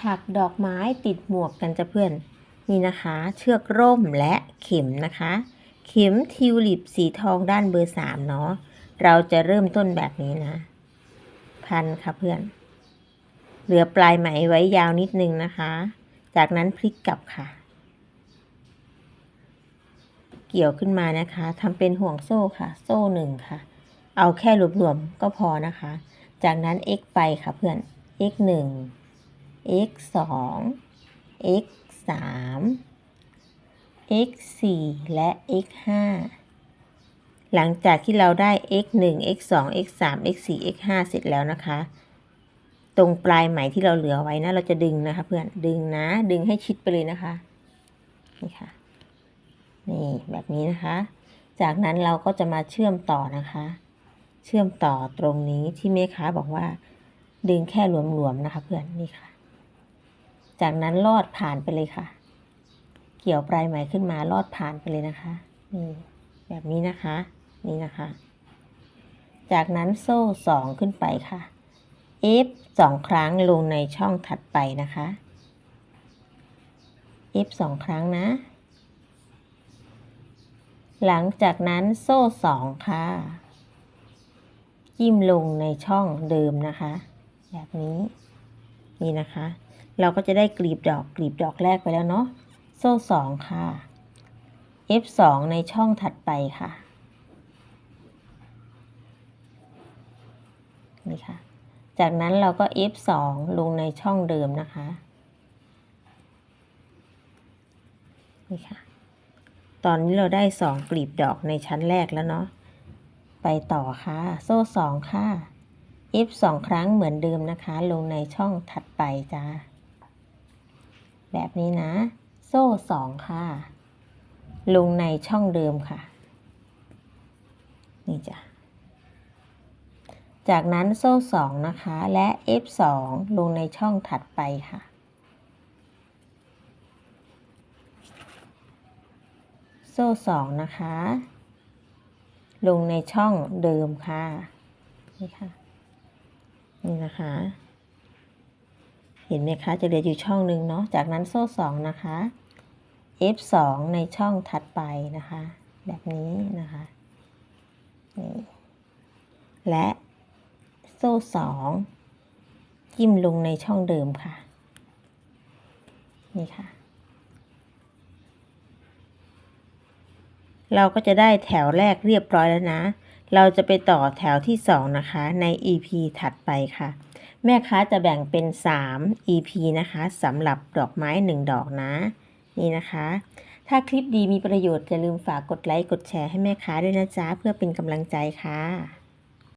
ถักดอกไม้ติดหมวกกันจะเพื่อน นี่นะคะ เชือกร่มและเข็มนะคะ เข็มทิวลิปสีทองด้านเบอร์สามเนาะเราจะเริ่มต้นแบบนี้นะ พันค่ะเพื่อน เหลือปลายไหมไว้ยาวนิดนึงนะคะ จากนั้นพลิกกลับค่ะ เกี่ยวขึ้นมานะคะทำเป็นห่วงโซ่ค่ะ โซ่หนึ่งค่ะ เอาแค่รวมๆก็พอนะคะ จากนั้น x ไปค่ะเพื่อน x 1 x 2 x 3 x 4และ x 5หลังจากที่เราได้ x 1 x 2 x 3 x 4 x 5เสร็จแล้วนะคะ ตรงปลายไหมที่เราเหลือไว้นะ เราจะดึงนะคะเพื่อน ดึงนะ ดึงให้ชิดไปเลยนะคะ นี่ค่ะ นี่แบบนี้นะคะ จากนั้นเราก็จะมาเชื่อมต่อนะคะ เชื่อมต่อตรงนี้ที่แม่ค้าบอกว่า ดึงแค่หลวมๆนะคะเพื่อน นี่ค่ะ จากนั้นลอดผ่านไปเลยค่ะ เกี่ยวปลายไหมขึ้นมาลอดผ่านไปเลยนะคะนี่แบบนี้นะคะ นี่นะคะ จากนั้นโซ่สองขึ้นไปค่ะ F สองครั้งลงในช่องถัดไปนะคะ F สองครั้งนะ หลังจากนั้นโซ่สองค่ะ จิ้มลงในช่องเดิมนะคะ แบบนี้ นี่นะคะ เราก็จะได้กลีบดอกกลีบดอกแรกไปแล้วเนาะโซ่สองค่ะ F สองในช่องถัดไปค่ะ นี่ค่ะ จากนั้นเราก็ F สองลงในช่องเดิมนะคะ นี่ค่ะ ตอนนี้เราได้สองกลีบดอกในชั้นแรกแล้วเนาะ ไปต่อค่ะ โซ่สองค่ะ F สองครั้งเหมือนเดิมนะคะ ลงในช่องถัดไปจ้า แบบนี้นะ โซ่สองค่ะ ลงในช่องเดิมค่ะ นี่จ้ะ จากนั้นโซ่สองนะคะ และ F สองลงในช่องถัดไปค่ะโซ่สองนะคะ ลงในช่องเดิมค่ะ นี่ค่ะ นี่นะคะ เห็นไหมคะ จะเหลืออยู่ช่องหนึ่งเนาะ จากนั้นโซ่สองนะคะ F สองในช่องถัดไปนะคะ แบบนี้นะคะนี่และโซ่สองจิ้มลงในช่องเดิมค่ะ นี่ค่ะ เราก็จะได้แถวแรกเรียบร้อยแล้วนะ เราจะไปต่อแถวที่สองนะคะ ใน EP ถัดไปค่ะ แม่ค้าจะแบ่งเป็น 3 EP นะคะสำหรับดอกไม้ 1 ดอกนะ นี่นะคะ ถ้าคลิปดีมีประโยชน์ อย่าลืมฝากกดไลค์ กดแชร์ให้แม่ค้าด้วยนะจ๊ะ เพื่อเป็นกำลังใจค่ะ